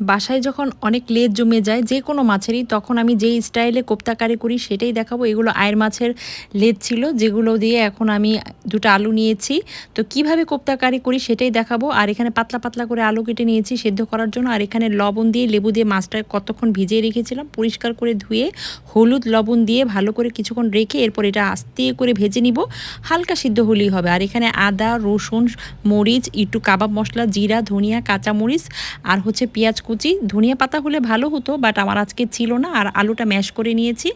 বাসায় যখন অনেক লেজ জমে যায় যে কোনো মাছেরই, তখন আমি যেই স্টাইলে কোপ্তা কারি সেটাই দেখাবো। এগুলো আয়ের মাছের লেজ ছিল, যেগুলো দিয়ে এখন আমি দুটো আলু নিয়েছি। তো কীভাবে কোপ্তা কারি করি সেটাই দেখাবো। আর এখানে পাতলা পাতলা করে আলু কেটে নিয়েছি সেদ্ধ করার জন্য। আর এখানে লবণ দিয়ে লেবু দিয়ে মাছটা কতক্ষণ ভিজিয়ে রেখেছিলাম, পরিষ্কার করে ধুয়ে হলুদ লবণ দিয়ে ভালো করে কিছুক্ষণ রেখে এরপর এটা আস্তে করে ভেজে নিব। হালকা সিদ্ধ হলেই হবে। আর এখানে আদা, রসুন, মরিচ, একটু কাবাব মশলা, জিরা, ধনিয়া, কাঁচামরিচ, আর হচ্ছে পেঁয়াজ কুচি। ধনিয়া পাতা হলে ভালো হতো বাট আমার আজকে ছিল না, আর আলুটা ম্যাশ করে নিয়েছি।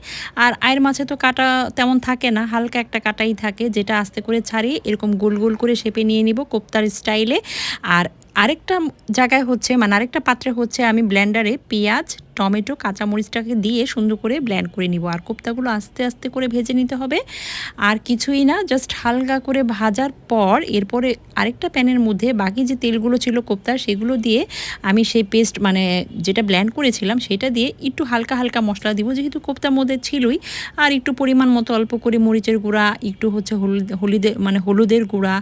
আর আয়ের মাছে তো কাটা তেমন থাকে না, হালকা একটা কাটাই থাকে, যেটা আস্তে করে ছাড়িয়ে এরকম গোল গোল করে শেপে নিয়ে নিব কোপ্তার স্টাইলে আর আরেকটা জায়গায় হচ্ছে মানে আরেকটা পাত্রে হচ্ছে আমি ব্ল্যান্ডারে পেঁয়াজ টমেটো, কাঁচামরিচটাকে দিয়ে সুন্দর করে ব্ল্যান্ড করে নিব। আর কোপ্তাগুলো আস্তে আস্তে করে ভেজে নিতে হবে। আর কিছুই না জাস্ট হালকা করে ভাজার পর এরপরে আরেকটা প্যানের মধ্যে বাকি যে তেলগুলো ছিল কোপ্তার, সেগুলো দিয়ে আমি সেই পেস্ট মানে যেটা ব্ল্যান্ড করেছিলাম, সেটা দিয়ে একটু হালকা হালকা মশলা দিব। যেহেতু কোপ্তার মধ্যে ছিলই, আর একটু পরিমাণ মতো অল্প করে মরিচের গুঁড়া, একটু হচ্ছে হলুদ হলুদের মানে হলুদের গুঁড়া,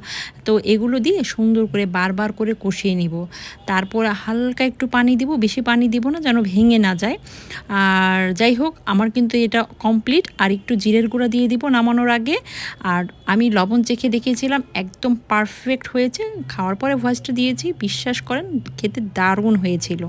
তো এগুলো দিয়ে সুন্দর করে বারবার করে কষিয়ে নিব। তারপর হালকা একটু পানি দিব, বেশি পানি দিব না, যেন ভেঙে না যায়। আর যাই হোক, আমার কিন্তু এটা কমপ্লিট আর একটু জিরের গুঁড়া দিয়ে দিব নামানোর আগে। আর আমি লবণ চেখে দেখিয়েছিলাম, একদম পারফেক্ট হয়েছে। খাওয়ার পরে ভয়েসটা দিয়েছি, বিশ্বাস করেন, খেতে দারুণ হয়েছিল।